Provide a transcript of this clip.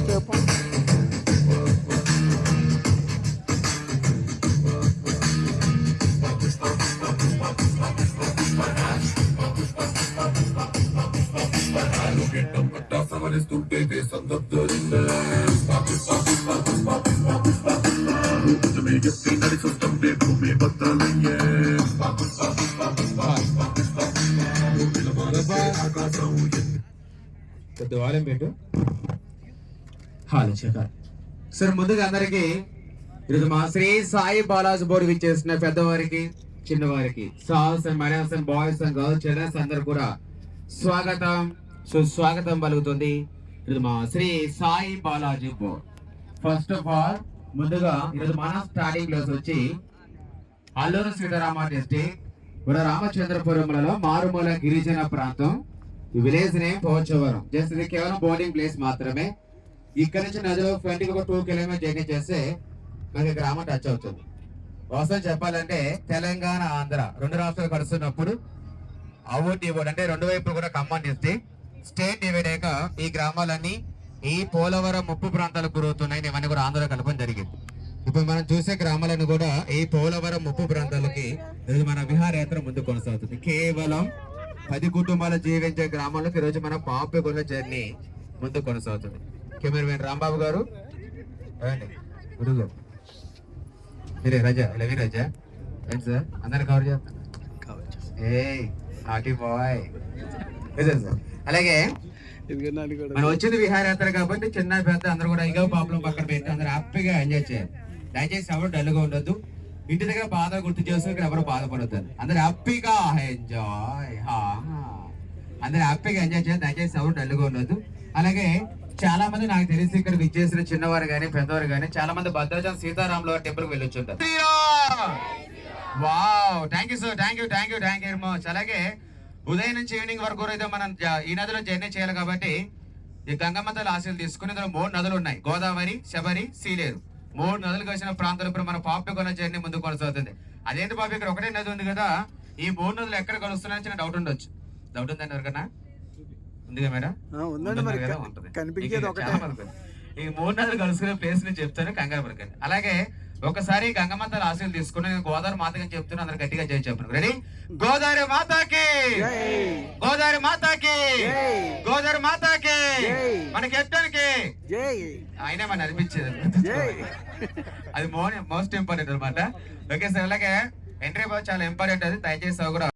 के अपन The door and window. Shekhar sir ముందుగా అందరికి ఈరోజు మా శ్రీ సాయి బాలాజీ బోర్డు విచ్చేసిన పెద్దవారికి చిన్నవారికి salts and minus and boys and girls childrens అందరు కూడా స్వాగతం సుస్వాగతం పలుకుతుంది. ఈరోజు మా Shri Sai Balaji board first of all ముందుగా ఈరోజు మన స్టార్టింగ్ ప్లేస్ వచ్చి అల్లూరు సీతారామ డిస్టిక్ మన రామచంద్రపురంలో మారుమూల గిరిజన ప్రాంతం. Village name Pochavaram. జస్ట్ ఇది కేవలం బోర్డింగ్ ప్లేస్ మాత్రమే. ఇక్కడ నుంచి నదిలో ట్వంటీ ఒక టూ కిలోమీటర్ జర్నీ చేస్తే మనకి గ్రామం టచ్ అవుతుంది. వాస్తవం చెప్పాలంటే తెలంగాణ ఆంధ్ర రెండు రాష్ట్రాలు కలుస్తున్నప్పుడు అవుట్ డివోడ్ అంటే రెండు వైపులు కూడా ఖమ్మం చేస్తే స్టేట్ డివైడ్ అయ్యాక ఈ గ్రామాలన్నీ ఈ పోలవరం ముప్పు ప్రాంతాలకు గురవుతున్నాయి ఇవన్నీ కూడా ఆంధ్ర కలపడం జరిగింది. ఇప్పుడు మనం చూసే గ్రామాలను కూడా ఈ పోలవరం ముప్పు ప్రాంతాలకి మన విహారయాత్ర ముందు కొనసాగుతుంది. కేవలం పది కుటుంబాలు జీవించే గ్రామాలకు ఈరోజు మన పాపకొండ జర్నీ ముందు కొనసాగుతుంది. కెమెరామెన్ రాంబాబు గారు? గురువు మీరే రజా లవి రజా. ఏంటి సార్? అందరిని కవర్ చేస్తాను ఏ నాటి బాయ్ సార్? అలాగే మనం వచ్చింది విహారయాత్ర కాబట్టి చిన్న పెద్ద అందరూ కూడా ఇంకా ప్రాబ్లం పక్కన పెట్టి అందరూ హ్యాపీగా ఎంజాయ్ చేయాలి. దయచేసి ఎవరు డల్గా ఉండొద్దు. ఇంటి దగ్గర బాధ గుర్తు చేస్తూ ఇక్కడ ఎవరు బాధపడతారు అందరు హ్యాపీగా ఎంజాయ్ అందరు హ్యాపీగా ఎంజాయ్ చేయాలి. దయచేసి ఎవరు డల్గా ఉండొద్దు. అలాగే చాలా మంది నాకు తెలిసి ఇక్కడ విచ్చేసిన చిన్నవారు గానీ పెద్దవారు గానీ చాలా మంది భద్రాచలం సీతారాముల టెంపుల్కి వెళ్ళొచ్చుంటారు. Wow! Thank you sir thank you thank you thank you much అలాగే ఉదయం నుంచి ఈవినింగ్ వరకు అయితే మనం ఈ నదిలో జర్నీ చేయాలి కాబట్టి ఈ గంగమ్మ తల్లి ఆశలు తీసుకుని ఇందులో మూడు నదులు ఉన్నాయి. గోదావరి శబరి సీలేరు. మూడు నదులు కలిసిన ప్రాంతాలు ఇప్పుడు మన పాపికొన్న జర్నీ ముందు కొనసాగుతుంది. అదేంటి పాపి ఇక్కడ ఒకటే నది ఉంది కదా. ఈ మూడు నదులు ఎక్కడ కలుస్తున్నాయని చిన్న డౌట్ ఉండొచ్చు. డౌట్ ఉందండి ఎవరికన్నా? ఉందిగా మేడం? ఉందండి మరి. కనిపించేది ఒకటే. ఈ మూడు నదులు కలుసుకునే ప్లేస్ని చెప్తాను కంగారు పడకండి. అలాగే ఒకసారి గంగమ్మ తల్లి ఆశలు తీసుకుని నేను గోదావరి మాతకి చెప్తున్నా అందరు గట్టిగా చేసి చెప్పండి. రెడీ గోదావరి మాతాకి! గోదావరి మాతాకి! గోదావరి మాతాకి. మన కెప్టెన్కి జై! ఆయనే మన అనిపించేది. అది మోస్ట్ ఇంపార్టెంట్ అనమాట ఓకే సార్ అలాగే ఎంట్రీ బాగా చాలా ఇంపార్టెంట్ అది. దయచేసి కూడా